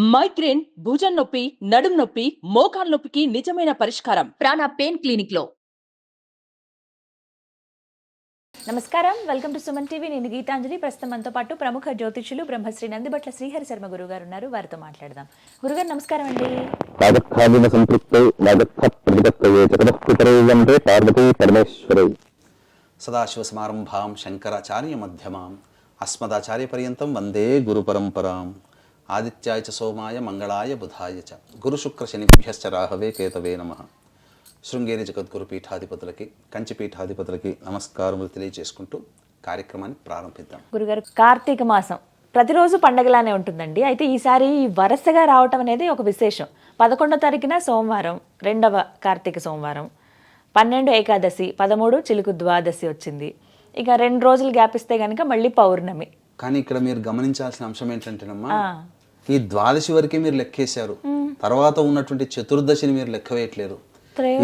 Migraine భుజం నొప్పి నడుం నొప్పి మోకాలు నొప్పికి నిజమైన పరిష్కారం. ప్రాణ పెయిన్ క్లినిక్లో నమస్కారం. Welcome to Suman TV. నేను గీతాంజలి. ప్రస్తుతం మనతో పాటు ప్రముఖ జ్యోతిష్యులు బ్రహ్మశ్రీ నందిబట్ల శ్రీహరి శర్మ గురువు గారు ఉన్నారు. వారితో మాట్లాడదాం. గురుగారు నమస్కారం అండి. ప్రతిపత్తయే జగతఃపితరౌ వందే పార్వతీ పరమేశ్వరౌ. సదాశివసమారంభాం శంకరాచార్య మధ్యమాం అస్మదాచార్యపర్యంతం వందే గురుపరంపరాం. ఆదిత్యాయ చ సోమాయ మంగళాయ బుధాయ చ. గురుశుక్ర శనిభ్యశ్చ రాహవే కేతవే నమ. శృంగేరి జగద్గురు పీఠాధిపతులకి కంచి పీఠాధిపతులకి నమస్కారములు తెలియజేసుకుంటూ కార్యక్రమాన్ని ప్రారంభిద్దాం. గురుగారు కార్తీక మాసం ప్రతిరోజు పండగలానే ఉంటుందండి. అయితే ఈసారి వరుసగా రావటం అనేది ఒక విశేషం. పదకొండో తారీఖున సోమవారం రెండవ కార్తీక సోమవారం పన్నెండు ఏకాదశి పదమూడు చిలుకు ద్వాదశి వచ్చింది. ఇక రెండు రోజులు గ్యాప్ ఇస్తే కనుక మళ్ళీ పౌర్ణమి. కానీ ఇక్కడ మీరు గమనించాల్సిన అంశం ఏంటంటేనమ్మా. ఈ ద్వాదశి వరకే మీరు లెక్కేశారు. తర్వాత ఉన్నటువంటి చతుర్దశిని మీరు లెక్క వేయట్లేరు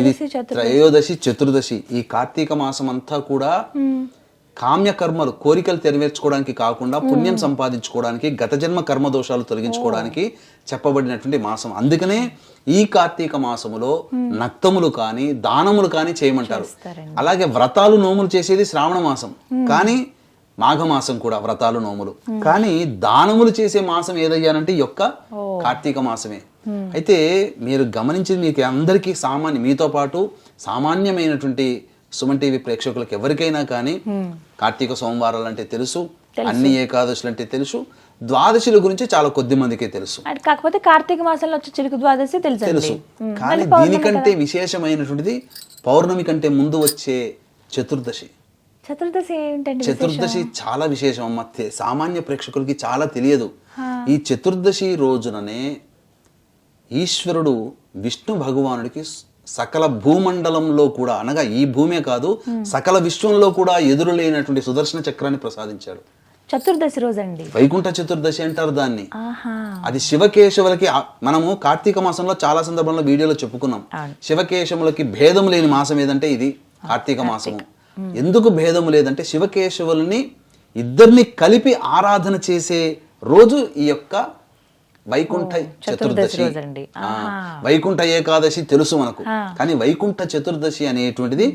ఇది త్రయోదశి చతుర్ త్రయోదశి చతుర్దశి. ఈ కార్తీక మాసం అంతా కూడా కామ్య కర్మలు కోరికలు నెరవేర్చుకోవడానికి కాకుండా పుణ్యం సంపాదించుకోవడానికి గత జన్మ కర్మ దోషాలు తొలగించుకోవడానికి చెప్పబడినటువంటి మాసం. అందుకనే ఈ కార్తీక మాసములో నక్తములు కానీ దానములు కానీ చేయమంటారు. అలాగే వ్రతాలు నోములు చేసేది శ్రావణ మాసం. కానీ మాఘమాసం కూడా వ్రతాలు నోములు. కానీ దానములు చేసే మాసం ఏదయ్యానంటే యొక్క కార్తీక మాసమే. అయితే మీరు గమనించింది మీకు అందరికీ సామాన్య మీతో పాటు సామాన్యమైనటువంటి సుమన్ టీవీ ప్రేక్షకులకు ఎవరికైనా కానీ కార్తీక సోమవారాలు అంటే తెలుసు అన్ని ఏకాదశులు అంటే తెలుసు ద్వాదశుల గురించి చాలా కొద్ది మందికే తెలుసు. కాకపోతే కార్తీక మాసంలో వచ్చే చిలుకు ద్వాదశి తెలుసు. ఉమ్, కానీ దీనికంటే విశేషమైనటువంటిది పౌర్ణమి కంటే ముందు వచ్చే చతుర్దశి. చతుర్దశి ఏంటండి చతుర్దశి చాలా విశేషం అమ్మ. సామాన్య ప్రేక్షకులకి చాలా తెలియదు. ఈ చతుర్దశి రోజుననే ఈశ్వరుడు విష్ణు భగవానుడికి సకల భూమండలంలో కూడా అనగా ఈ భూమే కాదు సకల విశ్వంలో కూడా ఎదురులేనటువంటి సుదర్శన చక్రాన్ని ప్రసాదించాడు. చతుర్దశి రోజండి. వైకుంఠ చతుర్దశి అంటారు దాన్ని. అది శివకేశవులకి మనము కార్తీక మాసంలో చాలా సందర్భంలో వీడియోలో చెప్పుకున్నాం. అవును. శివకేశవులకి భేదం లేని మాసం ఏదంటే ఇది కార్తీక. మాసము. ఎందుకు భేదము లేదంటే శివకేశవులని ఇద్దరిని కలిపి ఆరాధన చేసే రోజు ఈ యొక్క వైకుంఠ చతుర్దశి. వైకుంఠ ఏకాదశి తెలుసు మనకు. కానీ వైకుంఠ చతుర్దశి అనేటువంటిది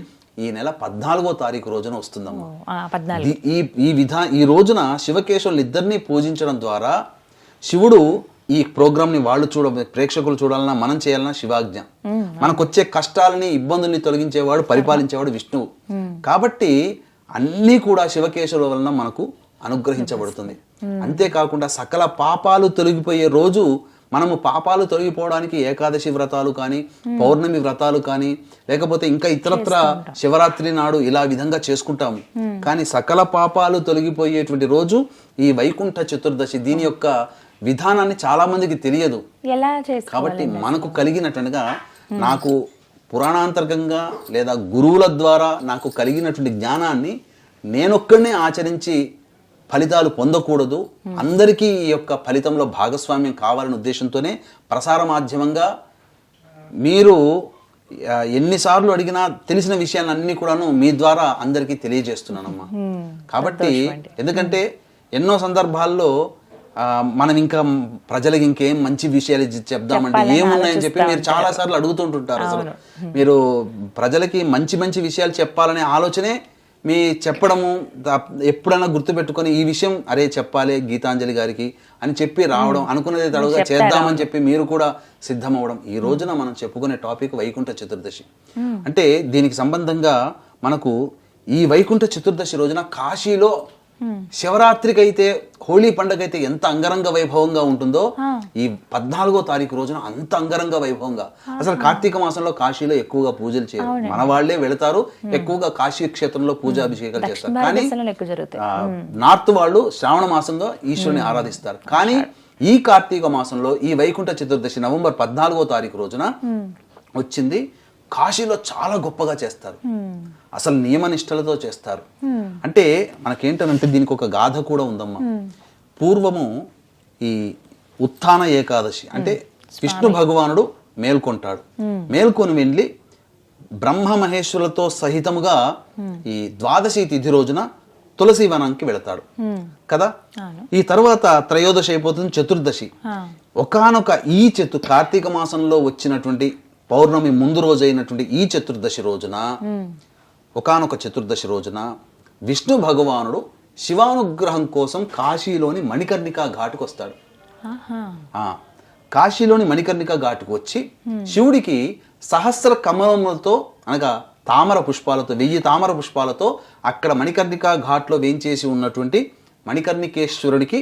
ఈ నెల పద్నాలుగో తారీఖు రోజున వస్తుందమ్మా. ఈ ఈ విధా ఈ రోజున శివకేశవులు ఇద్దరిని పూజించడం ద్వారా శివుడు ఈ ప్రోగ్రామ్ని వాళ్ళు చూడ ప్రేక్షకులు చూడాలన్నా మనం చేయాలన్నా శివాజ్ఞ. మనకు వచ్చే కష్టాలని ఇబ్బందుల్ని తొలగించేవాడు పరిపాలించేవాడు విష్ణువు. కాబట్టి అన్నీ కూడా శివకేశవుల వలన మనకు అనుగ్రహించబడుతుంది. అంతేకాకుండా సకల పాపాలు తొలగిపోయే రోజు మనము పాపాలు తొలగిపోవడానికి ఏకాదశి వ్రతాలు కానీ పౌర్ణమి వ్రతాలు కానీ లేకపోతే ఇంకా ఇతరత్ర శివరాత్రి నాడు ఇలా విధంగా చేసుకుంటాము. కానీ సకల పాపాలు తొలగిపోయేటువంటి రోజు ఈ వైకుంఠ చతుర్దశి దీని యొక్క విధానాన్ని చాలా మందికి తెలియదు కాబట్టి మనకు కలిగినట్టుగా నాకు పురాణాంతర్గంగా లేదా గురువుల ద్వారా నాకు కలిగినటువంటి జ్ఞానాన్ని నేనొక్కడనే ఆచరించి ఫలితాలు పొందకూడదు. అందరికీ ఈ యొక్క ఫలితంలో భాగస్వామ్యం కావాలనే ఉద్దేశంతోనే ప్రసార మాధ్యమంగా మీరు ఎన్నిసార్లు అడిగినా తెలిసిన విషయాన్ని అన్ని కూడాను మీ ద్వారా అందరికీ తెలియజేస్తున్నానమ్మా. కాబట్టి ఎందుకంటే ఎన్నో సందర్భాల్లో మనం ఇంకా ప్రజలకు ఇంకేం మంచి విషయాలు చెప్దామంటే ఏమున్నాయని చెప్పి మీరు చాలా సార్లు అడుగుతుంటుంటారు అసలు. మీరు ప్రజలకి మంచి మంచి విషయాలు చెప్పాలనే ఆలోచనే మీ చెప్పడము ఎప్పుడైనా గుర్తుపెట్టుకొని ఈ విషయం అరే చెప్పాలి గీతాంజలి గారికి అని చెప్పి రావడం అనుకున్నది తడుగా చేద్దామని చెప్పి మీరు కూడా సిద్ధమవడం ఈ రోజున మనం చెప్పుకునే టాపిక్ వైకుంఠ చతుర్దశి. అంటే దీనికి సంబంధంగా మనకు ఈ వైకుంఠ చతుర్దశి రోజున కాశీలో శివరాత్రికి అయితే హోళీ పండుగ అయితే ఎంత అంగరంగ వైభవంగా ఉంటుందో ఈ పద్నాలుగో తారీఖు రోజున అంత అంగరంగ వైభవంగా. అసలు కార్తీక మాసంలో కాశీలో ఎక్కువగా పూజలు చేయరు మన వాళ్ళే వెళతారు ఎక్కువగా కాశీ క్షేత్రంలో పూజాభిషేకాలు చేస్తారు. కానీ నార్త్ వాళ్ళు శ్రావణ మాసంలో ఈశ్వరుని ఆరాధిస్తారు. కానీ ఈ కార్తీక మాసంలో ఈ వైకుంఠ చతుర్దశి నవంబర్ పద్నాలుగో తారీఖు రోజున వచ్చింది కాశీలో చాలా గొప్పగా చేస్తారు. అసలు నియమ నిష్టలతో చేస్తారు. అంటే మనకేంటనంటే దీనికి ఒక గాథ కూడా ఉందమ్మా. పూర్వము ఈ ఉత్థాన ఏకాదశి అంటే విష్ణు భగవానుడు మేల్కొంటాడు. మేల్కొని వెళ్ళి బ్రహ్మ మహేశ్వరులతో సహితముగా ఈ ద్వాదశి తిథి రోజున తులసి వనానికి వెళతాడు కదా? ఈ తర్వాత త్రయోదశి అయిపోతుంది చతుర్దశి. ఒకానొక ఈ చతు కార్తీక మాసంలో వచ్చినటువంటి పౌర్ణమి ముందు రోజు అయినటువంటి ఈ చతుర్దశి రోజున ఒకానొక చతుర్దశి రోజున విష్ణు భగవానుడు శివానుగ్రహం కోసం కాశీలోని మణికర్ణికా ఘాటుకు వస్తాడు. కాశీలోని మణికర్ణిక ఘాటుకు వచ్చి శివుడికి సహస్ర కమలములతో అనగా తామర పుష్పాలతో వెయ్యి తామర పుష్పాలతో అక్కడ మణికర్ణిక ఘాట్లో వేంచేసి ఉన్నటువంటి మణికర్ణికేశ్వరుడికి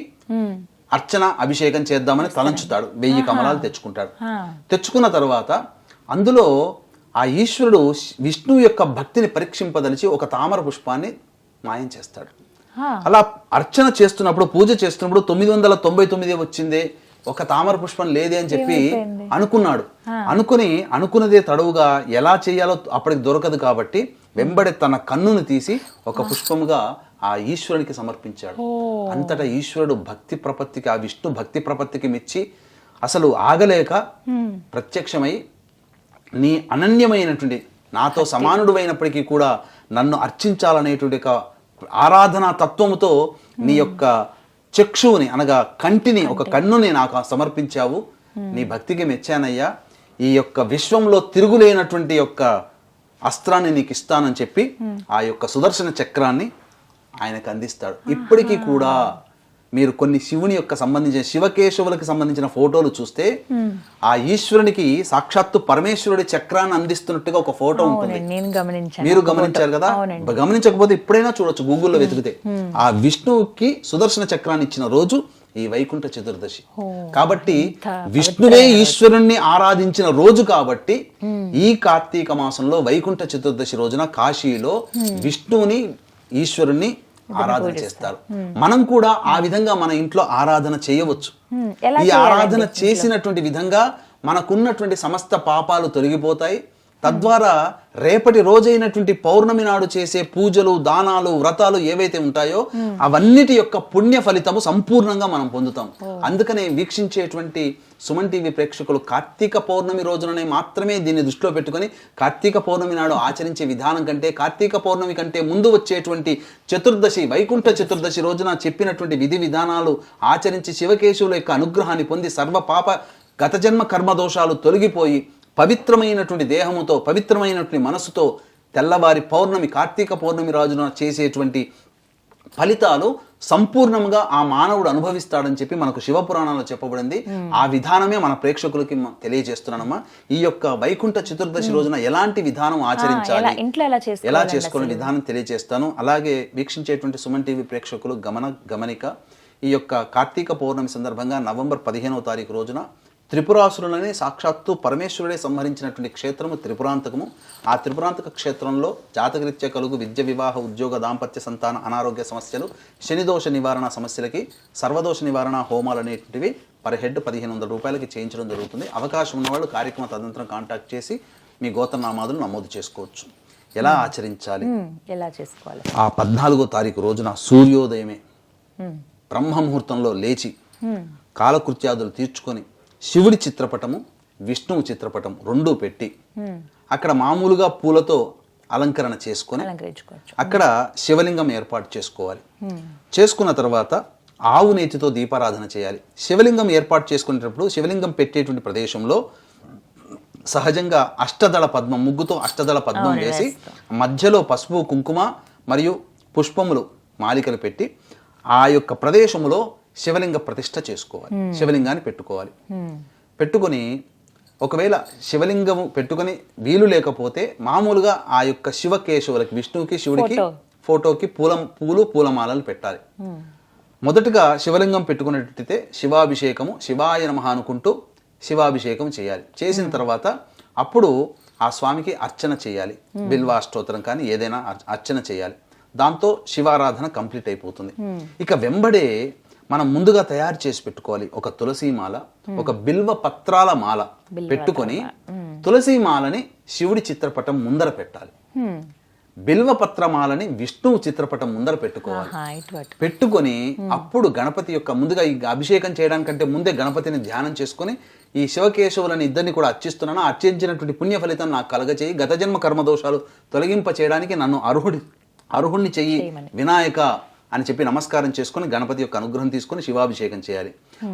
అర్చన అభిషేకం చేద్దామని తలంచుతాడు. వెయ్యి కమలాలు తెచ్చుకుంటాడు. తెచ్చుకున్న తర్వాత అందులో ఆ ఈశ్వరుడు విష్ణువు యొక్క భక్తిని పరీక్షింపదలిచి ఒక తామర పుష్పాన్ని మాయం చేస్తాడు. అలా అర్చన చేస్తున్నప్పుడు పూజ చేస్తున్నప్పుడు తొమ్మిది వందల తొంభై తొమ్మిది వచ్చిందే. ఒక తామర పుష్పం లేదే అని చెప్పి? అనుకున్నాడు. అనుకుని అనుకున్నదే తడవుగా ఎలా చేయాలో అప్పటికి దొరకదు కాబట్టి వెంబడి తన కన్నును తీసి ఒక పుష్పముగా ఆ ఈశ్వరునికి సమర్పించాడు. అంతటా ఈశ్వరుడు భక్తి ప్రపత్తికి ఆ విష్ణు భక్తి ప్రపత్తికి మెచ్చి అసలు ఆగలేక ప్రత్యక్షమై నీ అనన్యమైనటువంటి నాతో సమానుడు అయినప్పటికీ కూడా నన్ను అర్చించాలనేటువంటి ఒక ఆరాధనా తత్వముతో నీ యొక్క చక్షువుని అనగా కంటిని ఒక కన్నుని నాకు సమర్పించావు. నీ భక్తికి మెచ్చానయ్యా. ఈ యొక్క విశ్వంలో తిరుగులేనటువంటి యొక్క అస్త్రాన్ని నీకు ఇస్తానని చెప్పి ఆ యొక్క సుదర్శన చక్రాన్ని ఆయనకు అందిస్తాడు. ఇప్పటికీ కూడా మీరు కొన్ని శివుని యొక్క సంబంధించిన శివకేశవులకు సంబంధించిన ఫోటోలు చూస్తే ఆ ఈశ్వరునికి సాక్షాత్తు పరమేశ్వరుడి చక్రాన్ని అందిస్తున్నట్టుగా ఒక ఫోటో ఉంటుంది. మీరు. గమనించారు కదా? గమనించకపోతే ఇప్పుడైనా చూడొచ్చు గూగుల్లో వెతికితే. ఆ విష్ణువుకి సుదర్శన చక్రాన్ని ఇచ్చిన రోజు ఈ వైకుంఠ చతుర్దశి. కాబట్టి విష్ణువే ఈశ్వరుణ్ణి ఆరాధించిన రోజు కాబట్టి ఈ కార్తీక మాసంలో వైకుంఠ చతుర్దశి రోజున కాశీలో విష్ణువుని ఈశ్వరుణ్ణి ఆరాధన చేస్తారు. మనం కూడా ఆ విధంగా మన ఇంట్లో ఆరాధన చేయవచ్చు. ఈ ఆరాధన చేసినటువంటి విధంగా మనకున్నటువంటి సమస్త పాపాలు తొలగిపోతాయి. తద్వారా రేపటి రోజైనటువంటి పౌర్ణమి నాడు చేసే పూజలు దానాలు వ్రతాలు ఏవైతే ఉంటాయో అవన్నిటి యొక్క పుణ్య ఫలితము సంపూర్ణంగా మనం పొందుతాం. అందుకనే వీక్షించేటువంటి సుమన్ టీవీ ప్రేక్షకులు కార్తీక పౌర్ణమి రోజుననే మాత్రమే దీన్ని దృష్టిలో పెట్టుకొని కార్తీక పౌర్ణమి నాడు ఆచరించే విధానం కంటే కార్తీక పౌర్ణమి కంటే ముందు వచ్చేటువంటి చతుర్దశి వైకుంఠ చతుర్దశి రోజున చెప్పినటువంటి విధి విధానాలు ఆచరించి శివకేశవుల యొక్క అనుగ్రహాన్ని పొంది సర్వ పాప గత జన్మ కర్మదోషాలు తొలగిపోయి పవిత్రమైనటువంటి దేహముతో పవిత్రమైనటువంటి మనసుతో తెల్లవారి పౌర్ణమి కార్తీక పౌర్ణమి రోజున చేసేటువంటి ఫలితాలు సంపూర్ణంగా ఆ మానవుడు అనుభవిస్తాడని చెప్పి మనకు శివపురాణంలో చెప్పబడింది. ఆ విధానమే మన ప్రేక్షకులకి తెలియజేస్తున్నానమ్మా. ఈ యొక్క వైకుంఠ చతుర్దశి రోజున ఎలాంటి విధానం ఆచరించాలి ఎలా- చేసుకోవాలని విధానం తెలియజేస్తాను. అలాగే వీక్షించేటువంటి సుమన్ టీవీ ప్రేక్షకులు గమన గమనిక. ఈ యొక్క కార్తీక పౌర్ణమి సందర్భంగా నవంబర్ పదిహేనవ తారీఖు రోజున త్రిపురాసురులని సాక్షాత్తు పరమేశ్వరుడే సంహరించినటువంటి క్షేత్రము త్రిపురాంతకము. ఆ త్రిపురాంతక క్షేత్రంలో జాతకరీత్యా కలుగు విద్య వివాహ ఉద్యోగ దాంపత్య సంతాన అనారోగ్య సమస్యలు శనిదోష నివారణ సమస్యలకి సర్వదోష నివారణ హోమాలు అనేటువంటివి పర్ హెడ్ పదిహేను వందల రూపాయలకి చేయించడం జరుగుతుంది. అవకాశం ఉన్నవాళ్ళు కార్యక్రమ తదనంతరం కాంటాక్ట్ చేసి మీ గోత్రనామాదులు నమోదు చేసుకోవచ్చు. ఎలా ఆచరించాలి. ఎలా చేసుకోవాలి? ఆ పద్నాలుగో తారీఖు రోజున సూర్యోదయమే. హ్మ్. బ్రహ్మముహూర్తంలో లేచి. కాలకృత్యాదులు తీర్చుకొని శివుడి చిత్రపటము విష్ణువు చిత్రపటం రెండూ పెట్టి. అక్కడ మామూలుగా పూలతో అలంకరణ చేసుకొని అక్కడ శివలింగం ఏర్పాటు చేసుకోవాలి చేసుకున్న తర్వాత ఆవు నేతితో దీపారాధన చేయాలి శివలింగం ఏర్పాటు చేసుకునేటప్పుడు శివలింగం పెట్టేటువంటి ప్రదేశంలో సహజంగా అష్టదళ పద్మం ముగ్గుతో అష్టదళ పద్మం వేసి. మధ్యలో పసుపు కుంకుమ మరియు పుష్పములు మాలికలు పెట్టి ఆ యొక్క ప్రదేశంలో శివలింగ ప్రతిష్ఠ చేసుకోవాలి. శివలింగాన్ని పెట్టుకోవాలి. పెట్టుకొని ఒకవేళ శివలింగము పెట్టుకొని వీలు లేకపోతే మామూలుగా ఆ యొక్క శివకేశవులకి విష్ణువుకి శివుడికి ఫోటో. ఫోటోకి పూల పూలు పూలమాలలు పెట్టాలి. మొదటగా శివలింగం పెట్టుకున్నట్టయితే శివాభిషేకము శివాయ నమః అనుకుంటూ శివాభిషేకం చేయాలి. చేసిన తర్వాత అప్పుడు ఆ స్వామికి అర్చన చేయాలి. బిల్వాష్టోత్తరం కానీ ఏదైనా అర్- అర్చన చేయాలి. దాంతో శివారాధన కంప్లీట్ అయిపోతుంది. ఇక వెంబడే మనం ముందుగా తయారు చేసి పెట్టుకోవాలి. ఒక తులసి మాల ఒక బిల్వ పత్రాల మాల పెట్టుకొని తులసి మాలని శివుడి చిత్రపటం ముందర పెట్టాలి. హ్మ్. బిల్వపత్రమాలని విష్ణువు చిత్రపటం ముందర పెట్టుకోవాలి. పెట్టుకొని అప్పుడు గణపతి యొక్క ముందుగా ఈ అభిషేకం చేయడానికంటే ముందే గణపతిని ధ్యానం చేసుకొని ఈ శివకేశవులని ఇద్దరిని కూడా అర్చిస్తున్నాను. అర్చించినటువంటి పుణ్య ఫలితం నాకు కలగచేయి. గత జన్మ కర్మదోషాలు తొలగింప చేయడానికి నన్ను అర్హుడి అర్హుణ్ణి చెయ్యి. వినాయక అని చెప్పి నమస్కారం చేసుకొని గణపతి యొక్క అనుగ్రహం తీసుకొని శివాభిషేకం చేయాలి.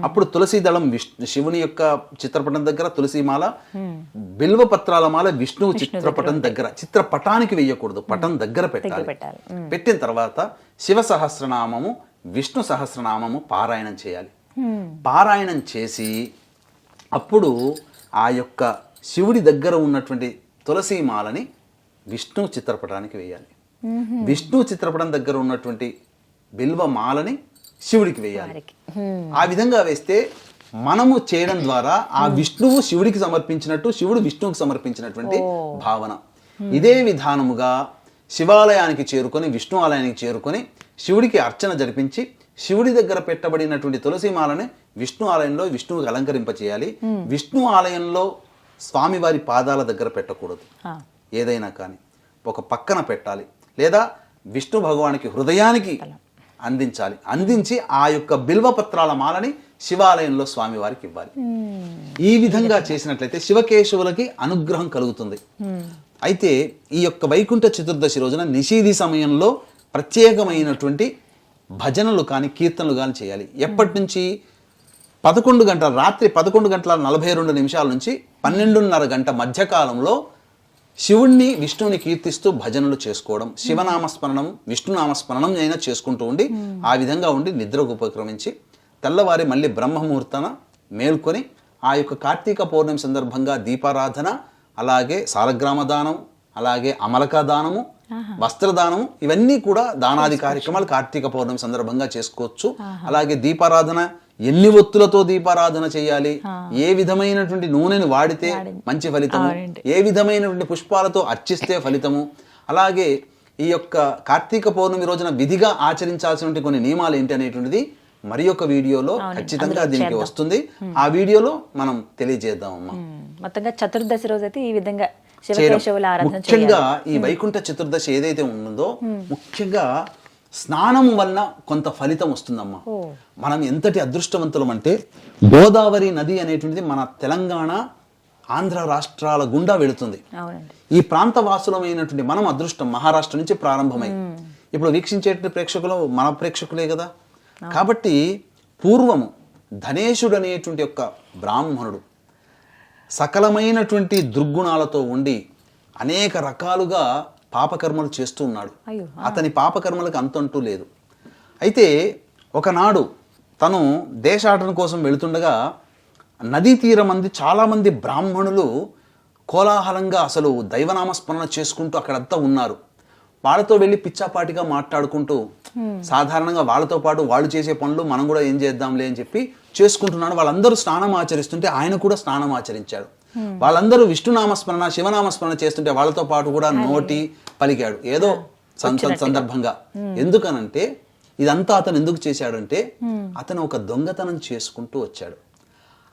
అప్పుడు తులసి దళం విష్ణు శివుని యొక్క చిత్రపటం దగ్గర తులసి మాల బిల్వ పత్రాల మాల విష్ణువు చిత్రపటం దగ్గర చిత్రపటానికి వేయకూడదు పటం దగ్గర పెట్టాలి. పెట్టిన తర్వాత శివ సహస్రనామము విష్ణు సహస్రనామము పారాయణం చేయాలి. పారాయణం చేసి అప్పుడు ఆ యొక్క శివుడి దగ్గర ఉన్నటువంటి తులసి మాలని విష్ణు చిత్రపటానికి వేయాలి. విష్ణు చిత్రపటం దగ్గర ఉన్నటువంటి బిల్వ మాలని శివుడికి వేయాలి. ఆ విధంగా వేస్తే మనము చేయడం ద్వారా ఆ విష్ణువు శివుడికి సమర్పించినట్టు శివుడు విష్ణువుకి సమర్పించినటువంటి భావన. ఇదే విధానముగా శివాలయానికి చేరుకొని విష్ణు ఆలయానికి చేరుకొని శివుడికి అర్చన జరిపించి శివుడి దగ్గర పెట్టబడినటువంటి తులసి మాలని విష్ణు ఆలయంలో విష్ణువుకి అలంకరింప చేయాలి. విష్ణు ఆలయంలో స్వామివారి పాదాల దగ్గర పెట్టకూడదు. ఏదైనా కానీ ఒక పక్కన పెట్టాలి. లేదా విష్ణు భగవానికి హృదయానికి అందించాలి. అందించి ఆ యొక్క బిల్వపత్రాల మాలని శివాలయంలో స్వామివారికి ఇవ్వాలి. ఈ విధంగా చేసినట్లయితే శివకేశవులకి అనుగ్రహం కలుగుతుంది. అయితే ఈ యొక్క వైకుంఠ చతుర్దశి రోజున నిషీధి సమయంలో ప్రత్యేకమైనటువంటి భజనలు కానీ కీర్తనలు కానీ చేయాలి. ఎప్పటి నుంచి పదకొండు గంటల రాత్రి పదకొండు గంటల నలభై రెండు నిమిషాల నుంచి పన్నెండున్నర గంట మధ్యకాలంలో శివుణ్ణి విష్ణువుని కీర్తిస్తూ భజనలు చేసుకోవడం శివనామస్మరణం విష్ణునామస్మరణం అయినా చేసుకుంటూ ఉండి ఆ విధంగా ఉండి నిద్రకు ఉపక్రమించి తెల్లవారి మళ్ళీ బ్రహ్మముహూర్తన మేల్కొని ఆ యొక్క కార్తీక పౌర్ణమి సందర్భంగా దీపారాధన అలాగే సాలగ్రామ దానం అలాగే అమలక దానము వస్త్రదానము ఇవన్నీ కూడా దానాది కార్యక్రమాలు కార్తీక పౌర్ణమి సందర్భంగా చేసుకోవచ్చు. అలాగే దీపారాధన ఎన్ని ఒత్తులతో దీపారాధన చేయాలి? ఏ విధమైనటువంటి నూనెను వాడితే మంచి ఫలితము. ఏ విధమైనటువంటి పుష్పాలతో అర్చిస్తే ఫలితము? అలాగే ఈ యొక్క కార్తీక పౌర్ణమి రోజున విధిగా ఆచరించాల్సినటువంటి కొన్ని నియమాలు ఏంటి అనేటువంటిది మరి ఒక వీడియోలో ఖచ్చితంగా దీనికి. వస్తుంది. ఆ వీడియోలో మనం తెలియజేద్దాం అమ్మా మొత్తంగా చతుర్దశి రోజు అయితే ఈ విధంగా ముఖ్యంగా ఈ వైకుంఠ చతుర్దశి ఏదైతే ఉన్నదో ముఖ్యంగా స్నానం వలన కొంత ఫలితం వస్తుందమ్మా. మనం ఎంతటి అదృష్టవంతులం అంటే గోదావరి నది అనేటువంటిది మన తెలంగాణ ఆంధ్ర రాష్ట్రాల గుండా వెళుతుంది. ఈ ప్రాంత వాసులమైనటువంటి మనం అదృష్టం మహారాష్ట్ర నుంచి ప్రారంభమై. ఇప్పుడు వీక్షించేటువంటి ప్రేక్షకులు మన ప్రేక్షకులే కదా. కాబట్టి పూర్వము ధనేశుడు అనేటువంటి యొక్క బ్రాహ్మణుడు సకలమైనటువంటి దుర్గుణాలతో ఉండి అనేక రకాలుగా పాపకర్మలు చేస్తూ ఉన్నాడు. అతని పాపకర్మలకు అంతంటూ లేదు. అయితే ఒకనాడు తను దేశాటన కోసం వెళుతుండగా నదీ తీరం మంది చాలామంది బ్రాహ్మణులు కోలాహలంగా అసలు దైవనామస్మరణ చేసుకుంటూ అక్కడంతా ఉన్నారు. వాళ్ళతో వెళ్ళి పిచ్చాపాటిగా మాట్లాడుకుంటూ సాధారణంగా వాళ్ళతో పాటు వాళ్ళు చేసే పనులు మనం కూడా ఏం చేద్దాంలే అని చెప్పి చేసుకుంటున్నాడు. వాళ్ళందరూ స్నానం ఆచరిస్తుంటే ఆయన కూడా స్నానం ఆచరించాడు. వాళ్ళందరూ విష్ణునామస్మరణ శివనామస్మరణ చేస్తుంటే వాళ్ళతో పాటు కూడా నోటి పలికాడు. ఏదో సం- సందర్భంగా. ఎందుకనంటే ఇదంతా అతను ఎందుకు చేశాడంటే అతను ఒక దొంగతనం చేసుకుంటూ వచ్చాడు.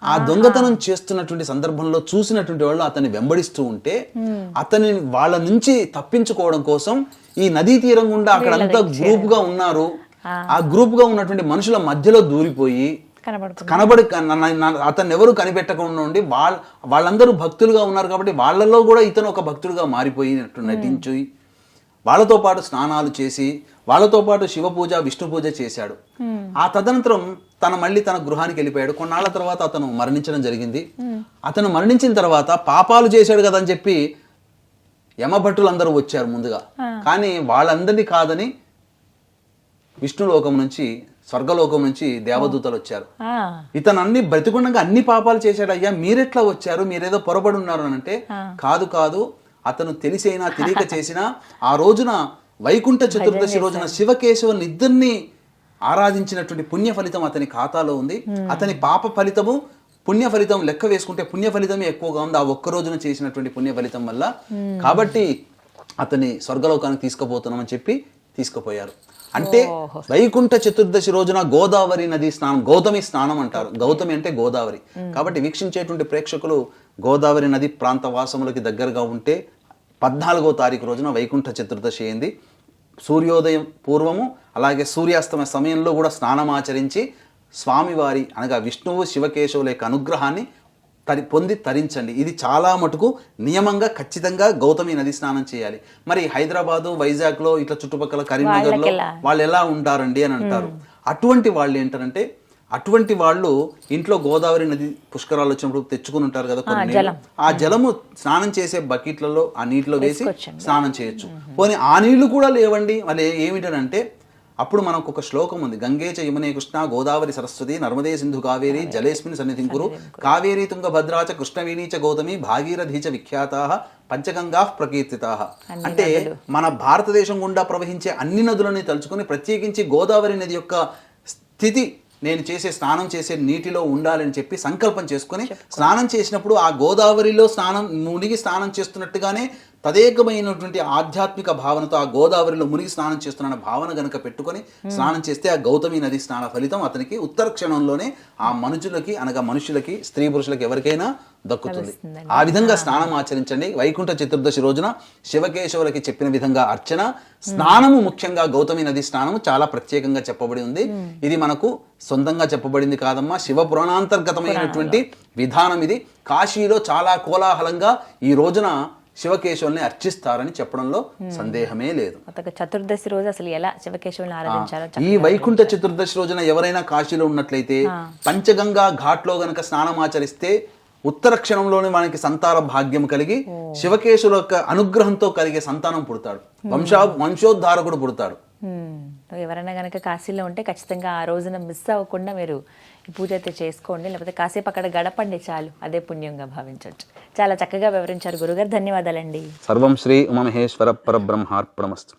ఆ దొంగతనం చేస్తున్నటువంటి సందర్భంలో చూసినటువంటి వాళ్ళు అతన్ని వెంబడిస్తూ ఉంటే అతని వాళ్ళ నుంచి తప్పించుకోవడం కోసం ఈ నదీ తీరం గుండా అక్కడంతా గ్రూప్గా ఉన్నారు. ఆ. గ్రూప్గా ఉన్నటువంటి మనుషుల మధ్యలో దూరిపోయి కనబడి అతన్ని ఎవరు కనిపెట్టకుండా ఉండి వాళ్ళ వాళ్ళందరూ భక్తులుగా ఉన్నారు కాబట్టి వాళ్ళలో కూడా ఇతను ఒక భక్తుడుగా మారిపోయినట్టు నటించి వాళ్ళతో పాటు స్నానాలు చేసి వాళ్ళతో పాటు శివ పూజ విష్ణు పూజ చేశాడు. ఆ తదనంతరం తన మళ్ళీ తన గృహానికి వెళ్ళిపోయాడు. కొన్నాళ్ళ తర్వాత అతను మరణించడం జరిగింది. అతను మరణించిన తర్వాత పాపాలు చేశాడు కదా అని చెప్పి యమభట్టులందరూ వచ్చారు ముందుగా. కానీ వాళ్ళందరినీ కాదని విష్ణులోకం నుంచి స్వర్గలోకం నుంచి దేవదూతలు వచ్చారు. ఇతను అన్ని బ్రతికుండగా అన్ని పాపాలు చేశాడు. అయ్యా మీరెట్లా వచ్చారు? మీరేదో పొరపడి ఉన్నారు అని అంటే కాదు కాదు అతను తెలిసైనా తెలియక చేసినా ఆ రోజున వైకుంఠ చతుర్దశి రోజున శివకేశవుని ఇద్దరిని ఆరాధించినటువంటి పుణ్య ఫలితం అతని ఖాతాలో ఉంది. అతని పాప ఫలితము పుణ్య ఫలితం లెక్క వేసుకుంటే పుణ్య ఫలితమే ఎక్కువగా ఉంది. ఆ ఒక్క రోజున చేసినటువంటి పుణ్య ఫలితం వల్ల కాబట్టి అతని స్వర్గలోకానికి తీసుకుపోతున్నామని చెప్పి తీసుకుపోయారు. అంటే వైకుంఠ చతుర్దశి రోజున గోదావరి నది స్నానం గౌతమి స్నానం అంటారు. గౌతమి అంటే గోదావరి. కాబట్టి వీక్షించేటువంటి ప్రేక్షకులు గోదావరి నది ప్రాంత వాసములకి దగ్గరగా ఉంటే పద్నాలుగో తారీఖు రోజున వైకుంఠ చతుర్దశి అయింది. సూర్యోదయం పూర్వము అలాగే సూర్యాస్తమయ సమయంలో కూడా స్నానం ఆచరించి స్వామివారి అనగా విష్ణువు శివకేశవుల యొక్క అనుగ్రహాన్ని తరి పొంది తరించండి. ఇది చాలా మటుకు నియమంగా ఖచ్చితంగా గౌతమి నది స్నానం చేయాలి. మరి హైదరాబాదు వైజాగ్లో ఇట్లా చుట్టుపక్కల కరీంనగర్లో? వాళ్ళు ఎలా ఉంటారండి అని అంటారు. అటువంటి వాళ్ళు ఏంటంటే అటువంటి వాళ్ళు ఇంట్లో గోదావరి నది పుష్కరాలు వచ్చినప్పుడు తెచ్చుకుని ఉంటారు కదా కొన్ని. ఆ జలము స్నానం చేసే బకెట్లలో ఆ నీటిలో వేసి. స్నానం చేయొచ్చు. పోనీ ఆ నీళ్ళు కూడా లేవండి. మళ్ళీ ఏమిటనంటే అప్పుడు మనకు ఒక శ్లోకం ఉంది. గంగే చ యమునే కృష్ణ గోదావరి సరస్వతి నర్మదే సింధు కావేరి జలేస్మిన్ సన్నిధిం కురు. కావేరీ తుంగ భద్రా చ కృష్ణవేణీ చ గౌతమి భాగీరథీ చ విఖ్యాతా పంచగంగా ప్రకీర్తితా. అంటే మన భారతదేశం గుండా ప్రవహించే అన్ని నదులని తలుచుకొని ప్రత్యేకించి గోదావరి నది యొక్క స్థితి నేను చేసే స్నానం చేసే నీటిలో ఉండాలని చెప్పి సంకల్పం చేసుకొని స్నానం చేసినప్పుడు ఆ గోదావరిలో స్నానం మునిగి స్నానం చేస్తున్నట్టుగానే తదేకమైనటువంటి ఆధ్యాత్మిక భావనతో ఆ గోదావరిలో మునిగి స్నానం చేస్తున్న భావన గనుక పెట్టుకొని స్నానం చేస్తే ఆ గౌతమి నది స్నాన ఫలితం అతనికి ఉత్తర క్షణంలోనే ఆ మనుషులకి అనగా మనుషులకి స్త్రీ పురుషులకి ఎవరికైనా దక్కుతుంది. ఆ విధంగా స్నానం ఆచరించండి. వైకుంఠ చతుర్దశి రోజున శివకేశవులకి చెప్పిన విధంగా అర్చన. స్నానము ముఖ్యంగా గౌతమి నది స్నానము చాలా ప్రత్యేకంగా చెప్పబడి ఉంది. ఇది మనకు సొంతంగా చెప్పబడింది కాదమ్మా. శివ పురాణాంతర్గతమైనటువంటి విధానం ఇది. కాశీలో చాలా కోలాహలంగా ఈ రోజున శివకేశవుల్ని అర్చిస్తారని చెప్పడంలో సందేహమే లేదు. చతుర్దశి రోజు అసలు ఎలా శివకేశవులను ఆరాధించాలో ఈ వైకుంఠ చతుర్దశి రోజున ఎవరైనా కాశీలో ఉన్నట్లయితే పంచగంగా ఘాట్లో గనక స్నానం ఆచరిస్తే ఉత్తర క్షణంలోనే మనకి సంతాన భాగ్యం కలిగి శివకేశుల యొక్క అనుగ్రహంతో కలిగే సంతానం పుడతాడు. వంశా వంశోద్ధారకుడు పుడతాడు. ఎవరైనా కనుక కాశీలో ఉంటే ఖచ్చితంగా ఆ రోజున మిస్ అవ్వకుండా మీరు ఈ పూజ అయితే చేసుకోండి. లేకపోతే కాసేపు అక్కడ గడపండి చాలు. అదే పుణ్యంగా భావించవచ్చు. చాలా చక్కగా వివరించారు గురుగారు. ధన్యవాదాలండి. సర్వం శ్రీ ఉమమహేశ్వర పరబ్రహ్మార్పణమస్తు.